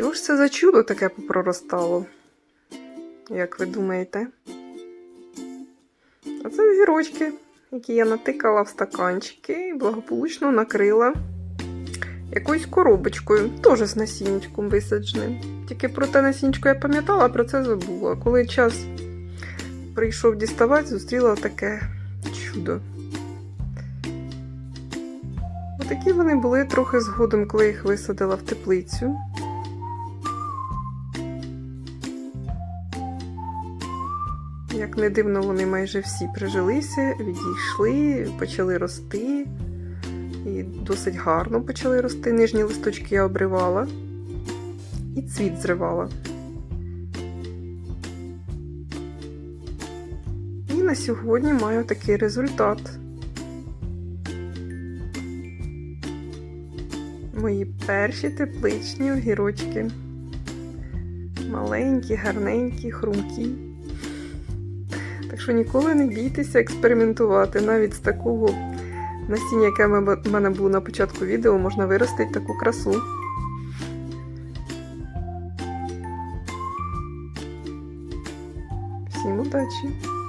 Що ж це за чудо таке попроростало? Як ви думаєте? А це огірочки, які я натикала в стаканчики і благополучно накрила якоюсь коробочкою, теж з насіннячком висадженим. Тільки про те насіннячко я пам'ятала, а про це забула. Коли час прийшов діставати, зустріла таке чудо. Отакі вони були трохи згодом, коли їх висадила в теплицю. Як не дивно, вони майже всі прижилися, відійшли, почали рости. І досить гарно почали рости. Нижні листочки я обривала і цвіт зривала. І на сьогодні маю такий результат. Мої перші тепличні огірочки. Маленькі, гарненькі, хрумкі. Так що ніколи не бійтеся експериментувати. Навіть з такого насіння, яке в мене було на початку відео, можна виростити таку красу. Всім удачі!